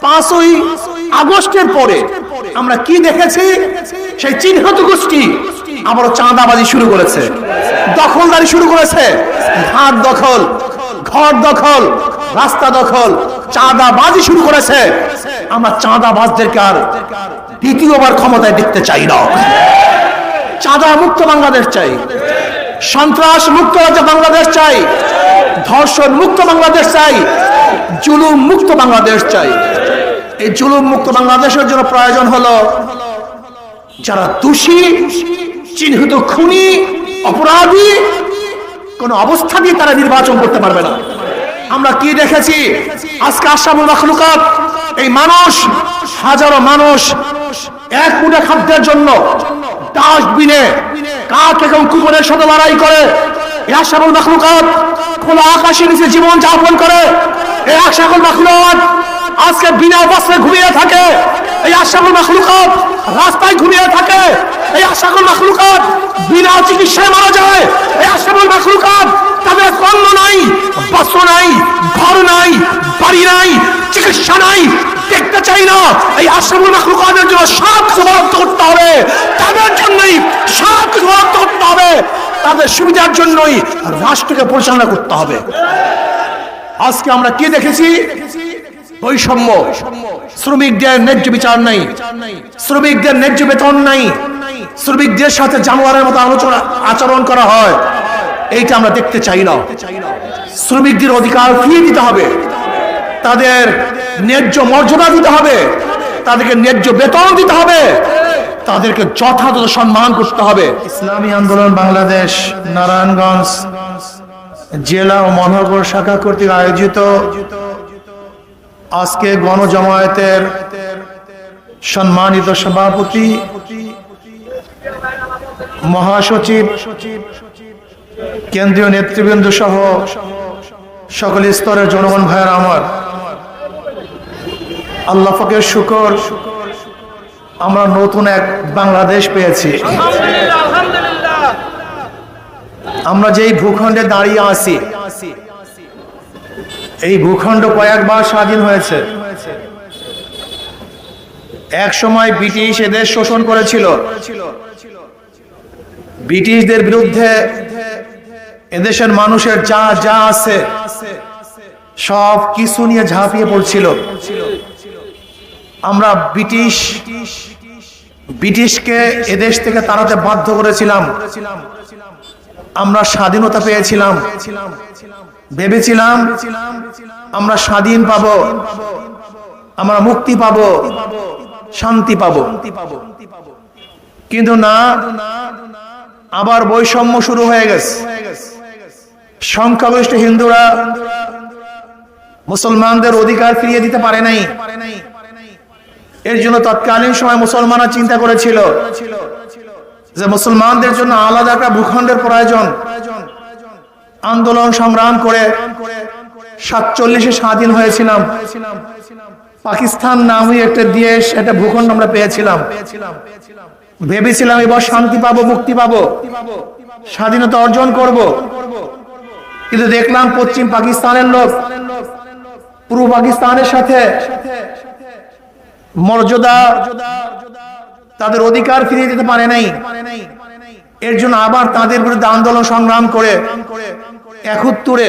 পাঁচই আগস্টের পরে আমরা কি দেখেছি? সেই চিহ্নিত গোষ্ঠী আবারও চাঁদাবাজি শুরু করেছে। দখলদারি শুরু করেছে। ঘাট দখল, ঘর দখল, রাস্তা দখল, চাঁদাবাজি শুরু করেছে। আমরা চাঁদাবাজদেরকে আর দ্বিতীয়বার ক্ষমতায় দেখতে চাই না। চাঁদা মুক্ত বাংলাদেশ চাই। সন্ত্রাস মুক্ত বাংলাদেশ চাই। ধর্ষণ মুক্ত বাংলাদেশ চাই। জুলুম মুক্ত বাংলাদেশ চাই। এই জুলুম মুক্ত বাংলাদেশের জন্য প্রয়োজন হলো যারা দোষী, চিহ্নিত খুনি, অপরাধী, কোন অবস্থা দিয়ে তারা নির্বাচন করতে পারবে না। আমরা কি দেখেছি? আজকে আশরাফুল মাখলুকাত, এই মানুষ, হাজারো মানুষ এক মুঠে খাদ্যের জন্য ডাস্টবিনে কাক এবং কুকুরের সাথে লড়াই করে। আশরাফুল মাখলুকাত খোলা আকাশের নিচে জীবন যাপন করে। এই আশরাফুল মাখলুকাত আজকে বিনা বস্ত্রে ঘুমিয়ে থাকে। এই আশরাফুল মাখলুকাত রাস্তায় ঘুমিয়ে থাকে। এই আশরাফুল মাখলুকাত বিনা চিকিৎসায় মারা যায়। এই আশরাফুল মাখলুকাত তাদের কর্ম নাই নাই, ঘর নাই, বাড়ি নাই, চিকিৎসা নাই, দেখতে চাই না। এই মাখলুকাতের জন্য সব কিছু বরাদ্দ করতে হবে। তাদের জন্যই সব কিছু বরাদ্দ করতে হবে। তাদের সুবিধার জন্যই রাষ্ট্রকে পরিচালনা করতে হবে। আজকে আমরা কি দেখেছি? বৈষম্য। শ্রমিকদের ন্যায্য বিচার নাই। শ্রমিকদের ন্যায্য বেতন নাই। শ্রমিকদের সাথে জানোয়ারের মতো আলোচনা, আচরণ করা হয়। এইটা আমরা দেখতে চাই না। শ্রমিকদের অধিকার ফিরিয়ে দিতে হবে। তাদের ন্যায্য মর্যাদা দিতে হবে। তাদেরকে ন্যায্য বেতন দিতে হবে। তাদেরকে যথাযথ সম্মান করতে হবে। ইসলামী আন্দোলন বাংলাদেশ, নারায়ণগঞ্জ জেলা ও মহানগর শাখা কর্তৃক আয়োজিত আজকে গণজমায়েতের সম্মানিত সভাপতি মহাসচিব কেন্দ্রীয় নেতৃবৃন্দ সহ সকল স্তরের জনগণ ভাইয়ের আমার। আল্লাহ ফকের শুকর আমরা নতুন এক বাংলাদেশ পেয়েছি। আমরা যেই ভূখণ্ডে দাঁড়িয়ে আছি এই ভূখণ্ড কয়েকবার স্বাধীন হয়েছে। এক সময় ব্রিটিশ এদের শোষণ করেছিল। ব্রিটিশদের বিরুদ্ধে এদেশের মানুষের যা যা আছে, সব কিছু নিয়ে ঝাঁপিয়ে পড়ছিল। আমরা ব্রিটিশ, ব্রিটিশকে এদেশ থেকে তাড়াতে বাধ্য করেছিলাম। আমরা স্বাধীনতা পেয়েছিলাম। ভেবেছিলাম আমরা স্বাধীন পাব। আমরা মুক্তি পাব। শান্তি পাব। কিন্তু না, আবার বৈষম্য শুরু হয়ে গেছে। সংখ্যাগরিষ্ঠ হিন্দুরা মুসলমানদের অধিকার ফিরিয়ে দিতে পারে নাই। এর জন্য তৎকালীন সময় মুসলমানরা চিন্তা করেছিল যে মুসলমানদের জন্য আলাদা একটা ভূখণ্ডের প্রয়োজন। আন্দোলন সংগ্রাম করে সাতচল্লিশে স্বাধীন হয়েছিলাম। পাকিস্তান নামই একটা দেশ, একটা ভূখণ্ড আমরা পেয়েছিলাম। ভেবেছিলাম এবার শান্তি পাবো, মুক্তি পাবো। স্বাধীনতা অর্জন করব। কিন্তু দেখলাম পশ্চিম পাকিস্তানের লোক পূর্ব পাকিস্তানের সাথে মর্যাদা তাদের অধিকার ফিরিয়ে দিতে পারে নাই। এর জন্য আবার তাদের বিরুদ্ধে আন্দোলন সংগ্রাম করে একত্তরে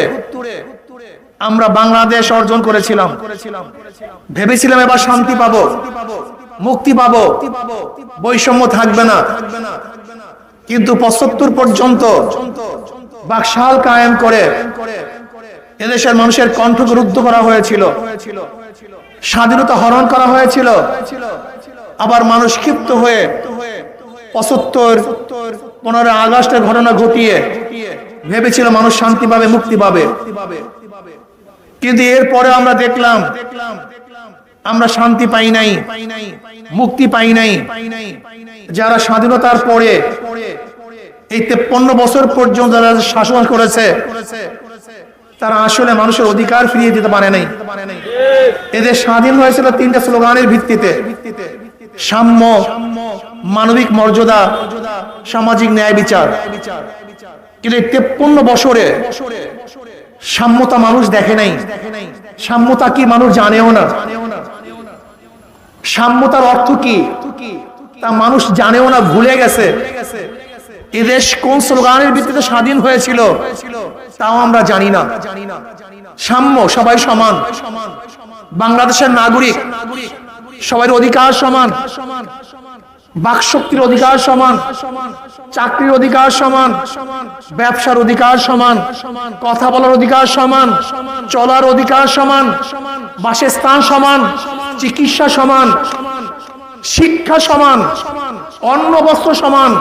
আমরা বাংলাদেশ অর্জন করেছিলাম। ভেবেছিলাম এবার শান্তি পাবো, মুক্তি পাবো, বৈষম্য থাকবে না। কিন্তু পঁচাত্তর পর্যন্ত বাকশাল কায়েম করে এদেশের মানুষের কণ্ঠকে রুদ্ধ করা হয়েছিল। স্বাধীনতা হরণ করা হয়েছিল। আবার মানুষ ক্ষিপ্ত হয়ে পঁচাত্তর পনেরো আগস্টের ঘটনা ঘটিয়ে ভেবেছিল মানুষ শান্তি পাবে, মুক্তি পাবে। কিন্তু এরপরে আমরা দেখলাম, আমরা শান্তি পাই নাই, মুক্তি পাই নাই। যারা স্বাধীনতার পরে এই তেপ্পন্ন বছর পর্যন্ত শাসন করেছে, তারা আসলে মানুষের অধিকার ফিরিয়ে দিতে পারে নাই। এদের স্বাধীন হয়েছিল তিনটা স্লোগানের ভিত্তিতে। সাম্য, মানবিক মর্যাদা, সামাজিক ন্যায় বিচার। কিন্তু তেপ্পন্ন বছরে সাম্যতা মানুষ দেখে নাই। সাম্যতা কি মানুষ জানেও না? সাম্যতার অর্থ কি? তা মানুষ জানেও না, ভুলে গেছে। এদেশ কোন স্লোগানের ভিত্তিতে স্বাধীন হয়েছিল, তাও আমরা জানি না। সাম্য সবাই সমান। বাংলাদেশের নাগরিক সবার অধিকার সমান, বাকশক্তির অধিকার সমান, চাকরির অধিকার সমান, ব্যবসার অধিকার সমান, কথা বলার অধিকার সমান, চলার অধিকার সমান, বাসস্থান সমান, চিকিৎসা সমান, শিক্ষা সমান, অন্ন বস্ত্র সমান।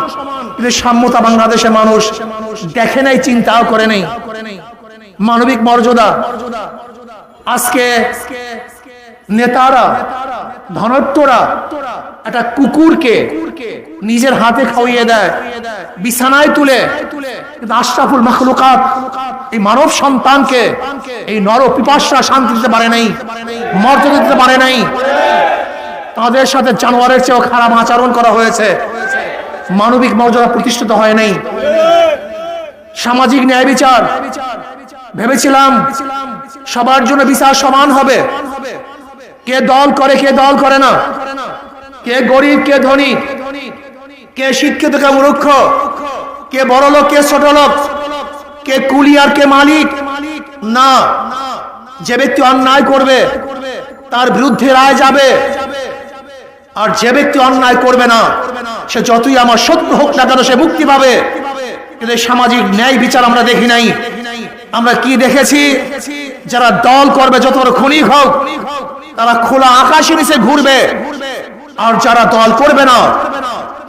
কিন্তু সাম্যতা বাংলাদেশের মানুষ দেখে নাই, চিন্তাও করে নেই। মানবিক মর্যাদা। আজকে নেতারা ধনত্বরা একটা কুকুরকে নিজের হাতে খাওয়িয়ে দেয়, বিছানায় তুলে। আশরাফুল মখলুকাত এই মানব সন্তানকে এই নর পিপাসরা শান্তি দিতে পারে নাই, মর্যাদা দিতে পারে নাই। তাদের সাথে জানোয়ারের চেয়েও খারাপ আচরণ করা হয়েছে। মানবিক মর্যাদা প্রতিষ্ঠিত হয় নাই। সামাজিক ন্যায় বিচার। ভেবেছিলাম সবার জন্য বিচার সমান হবে। কে দল করে, কে দল করে না? কে গরিব, কে ধনী? কে শিক্ষিত, কে মূর্খ? কে বড় লোক, কে ছোট লোক? কে কুলি আর কে মালিক? না। যে ব্যক্তি অন্যায় করবে, তার বিরুদ্ধে রায় যাবে। আর যে ব্যক্তি অন্যায় করবে না, সে যতই আমার শত্রু হোক না কেন সে মুক্তি পাবে। কিন্তু সামাজিক ন্যায় বিচার আমরা দেখি নাই। আমরা কি দেখেছি? যারা দল করবে, যত বড় খনি হোক তারা খোলা আকাশের নিচে ঘুরবে। আর যারা দল করবে না,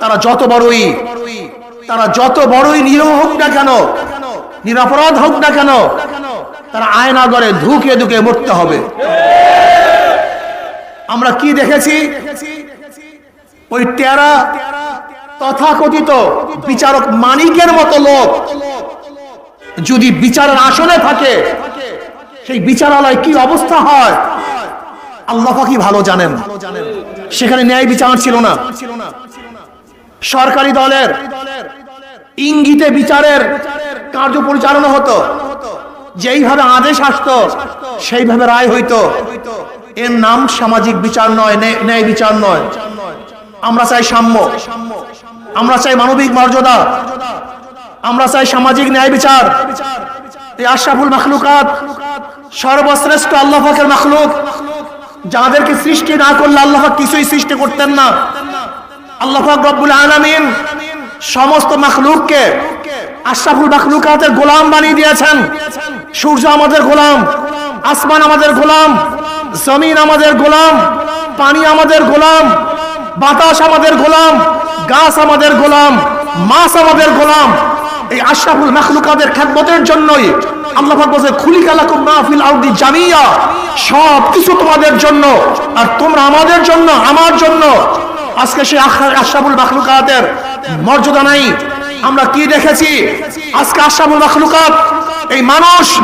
তারা যত বড়ই, তারা যত বড়ই নিরহ হোক না কেন, নিরাপরাধ হোক না কেন, তারা আয়না করে ধুকে ধুকে মরতে হবে। আমরা কি দেখেছি? ওই টেরা তথাকথিত বিচারক মানিকের মতো লোক, যদি বিচারের আসনে থাকে, সেই বিচারালয় কি অবস্থা হয়? আল্লাহ কি ভালো জানেন। সেখানে ন্যায় বিচার ছিল না। সরকারি দলের ইঙ্গিতে বিচারের কার্য পরিচালনা হতো। যেইভাবে আদেশ আসতো, সেইভাবে রায় হইতো। এর নাম সামাজিক বিচার নয় ন্যায়- বিচার নয়। আমরা চাই সাম্য। আমরা চাই মানবিক মর্যাদা। আমরা চাই সামাজিক ন্যায় বিচার। এই আশরাফুল মাখলুকাত সর্বশ্রেষ্ঠ আল্লাহ পাকের মাখলুক। যাদেরকে সৃষ্টি না করলে আল্লাহ কিছুই সৃষ্টি করতেন না। আল্লাহ রব্বুল আলামিন সমস্ত মাখলুককে, আশরাফুল মাখলুকাতের গোলাম বানিয়ে দিয়েছেন। সূর্য আমাদের গোলাম, আসমান আমাদের গোলাম, জমিন আমাদের গোলাম, পানি আমাদের গোলাম, বাতাস আমাদের গোলাম, গাছ আমাদের গোলাম, মাছ আমাদের গোলাম। এই আশরাফুল মাখলুকাতের খেদমতের জন্যই মানুষ,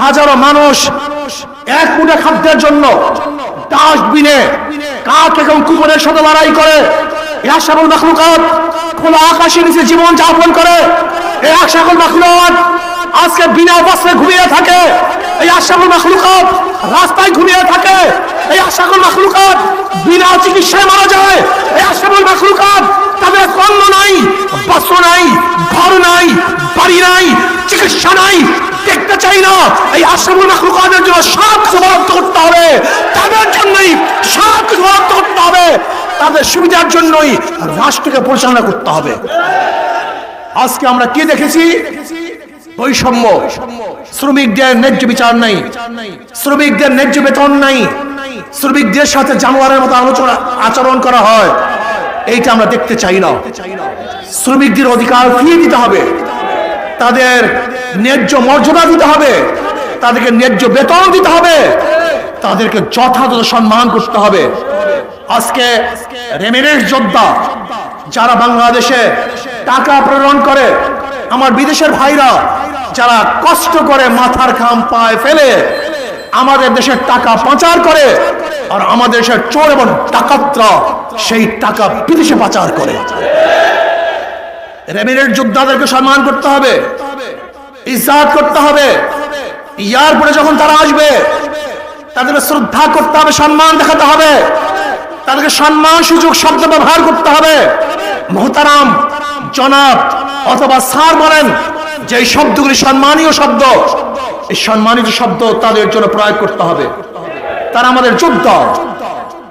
হাজারো মানুষ এক মুঠে খাদ্যের জন্য ডাস্টবিনে কাক এবং কুকুরের সাথে লড়াই করে। এই আশরাফুল খোলা আকাশের নিচে জীবন যাপন করে। এই আশরাফুল মাখলুকাত আজকে বিনা বস্ত্রে ঘুমিয়ে থাকে। এই আশরাফুল মাখলুকাত রাস্তায় ঘুমিয়ে থাকে। এই আশরাফুল মাখলুকাত বিনা চিকিৎসায় মারা যায়। এই আশরাফুল মাখলুকাত তাদের কর্ম নাই, বস্ত্র নাই, ঘর নাই, বাড়ি নাই, চিকিৎসা নাই, দেখতে চাই না। এই আশরাফুল মাখলুকাতের জন্য সব বরাদ্দ করতে হবে। তাদের জন্যই সব বরাদ্দ করতে হবে। তাদের সুবিধার জন্যই রাষ্ট্রকে পরিচালনা করতে হবে। আজকে আমরা কি দেখেছি? বৈষম্য। শ্রমিকদের ন্যায্য বিচার নাই। শ্রমিকদের ন্যায্য বেতন নাই। শ্রমিকদের সাথে জানোয়ারের মতো আলোচনা, আচরণ করা হয়। এইটা আমরা দেখতে চাই না। শ্রমিকদের অধিকার ফিরিয়ে দিতে হবে। তাদের ন্যায্য মর্যাদা দিতে হবে। তাদেরকে ন্যায্য বেতন দিতে হবে। তাদেরকে যথাযথ সম্মান করতে হবে। আজকে রেমিনেন্স যোদ্ধা যারা বাংলাদেশে টাকা প্রেরণ করে, আমার বিদেশের ভাইরা যারা কষ্ট করে মাথার খাম পায় ফেলে, আমাদের দেশের টাকা পাচার করে আর আমাদের দেশের চোর এবং ডাকাতরা সেই টাকা বিদেশে পাচার করে। রেমিনেন্ট যোদ্ধাদেরকে সম্মান করতে হবে ইজাত করতে হবে। ইয়ার পরে যখন তারা আসবে, তাদেরকে শ্রদ্ধা করতে হবে, সম্মান দেখাতে হবে। তাদেরকে সম্মান, সুযোগ, শব্দ ব্যবহার করতে হবে। মোহতারাম জনাব অথবা স্যার বলেন যে শব্দগুলি সম্মানীয় শব্দ, এই সম্মানিত শব্দ তাদের জন্য প্রয়োগ করতে হবে। তারা আমাদের যোদ্ধ,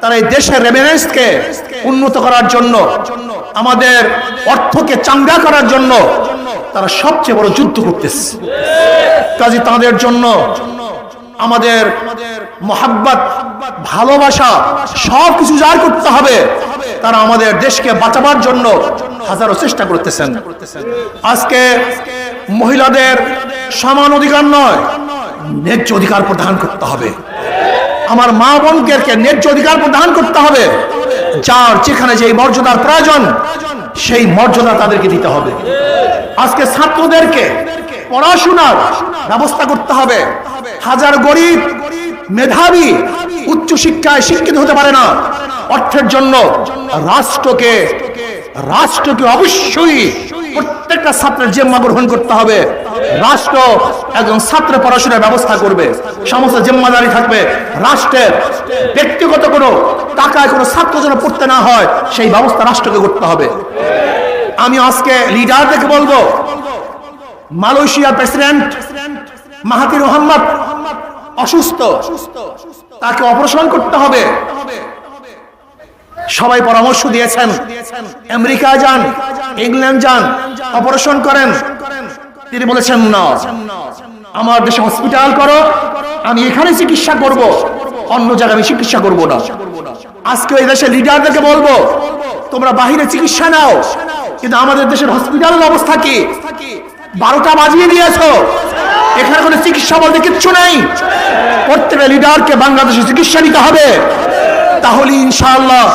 তারা এই দেশের রেভিনেন্সকে উন্নত করার জন্য, আমাদের অর্থকে চাঙ্গা করার জন্য তারা সবচেয়ে বড় যুদ্ধ করতেছে। কাজে তাদের জন্য আমাদের মোহাব্বত, ভালোবাসা সব কিছু জার করতে হবে, তারা আমাদের দেশকে বাঁচাবার জন্য হাজারো চেষ্টা করতেছেন। আজকে মহিলাদের সমান অধিকার নয়, ন্যায্য অধিকার প্রদান করতে হবে। আমার মা বোনকে ন্যায্য অধিকার প্রদান করতে হবে, যার যেখানে যে মর্যাদার প্রয়োজন, সেই মর্যাদা তাদেরকে দিতে হবে। আজকে ছাত্রদেরকে পড়াশোনার ব্যবস্থা করতে হবে। হাজার গরিব, মেধাবী উচ্চ শিক্ষায় শিক্ষিত হতে পারে না। অর্থের জন্য রাষ্ট্রকে রাষ্ট্রকে অবশ্যই প্রত্যেকটা ছাত্রের জিম্মা গ্রহণ করতে হবে। রাষ্ট্র একজন ছাত্র পড়াশোনার ব্যবস্থা করবে। সমস্ত জিম্মাদারি থাকবে। রাষ্ট্রের ব্যক্তিগত কোনো টাকায় কোনো ছাত্র যেন পড়তে না হয়, সেই ব্যবস্থা রাষ্ট্রকে করতে হবে। আমি আজকে লিডারদেরকে বলব মালয়েশিয়ার প্রেসিডেন্ট মাহাতির মোহাম্মদ অসুস্থ, তাকে অপারেশন করতে হবে। সবাই পরামর্শ দিয়েছেন। আমেরিকা যান, ইংল্যান্ড যান, অপারেশন করেন। তিনি বলেছেন, না, আমার দেশে হসপিটাল করো, আমি এখানে চিকিৎসা করব, অন্য জায়গায় আমি চিকিৎসা করব না। আজকে এই দেশের লিডারদেরকে বলব, তোমরা বাহিরে চিকিৎসা নাও, কিন্তু আমাদের দেশের হসপিটালের অবস্থা কি? বারোটা বাজিয়ে দিয়েছ, এখানে কোনো চিকিৎসা বলতে কিচ্ছু নেই। প্রত্যেকটা লিডারকে বাংলাদেশে চিকিৎসা নিতে হবে। তাহলে ইনশাআল্লাহ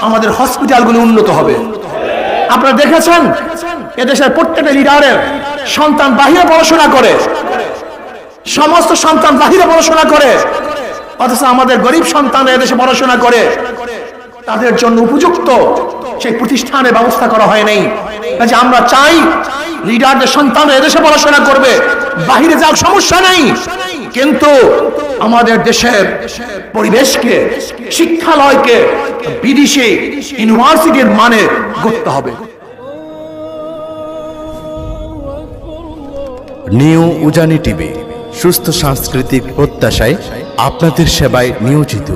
আমাদের হসপিটালগুলো উন্নত হবে। আপনারা দেখেছেন? এদেশের প্রত্যেকটা লিডারের সন্তান বাহিরে পড়াশোনা করে। সমস্ত সন্তান বাহিরে পড়াশোনা করে। অথচ আমাদের গরিব সন্তান এদেশে পড়াশোনা করে। তাদের জন্য উপযুক্ত সেই প্রতিষ্ঠানের ব্যবস্থা করা হয় নাই। যে আমরা চাই লিডারদের সন্তান এদেশে পড়াশোনা করবে। বাহিরে যাওয়ার সমস্যা নেই। কিন্তু আমাদের দেশের পরিবেশকে, শিক্ষালয়কে, বিদেশি, ইউনিভার্সিটির মানে করতে হবে। নিউ উজানি টিভি, সুস্থ সাংস্কৃতিক প্রত্যাশায় আপনাদের সেবায় নিয়োজিত।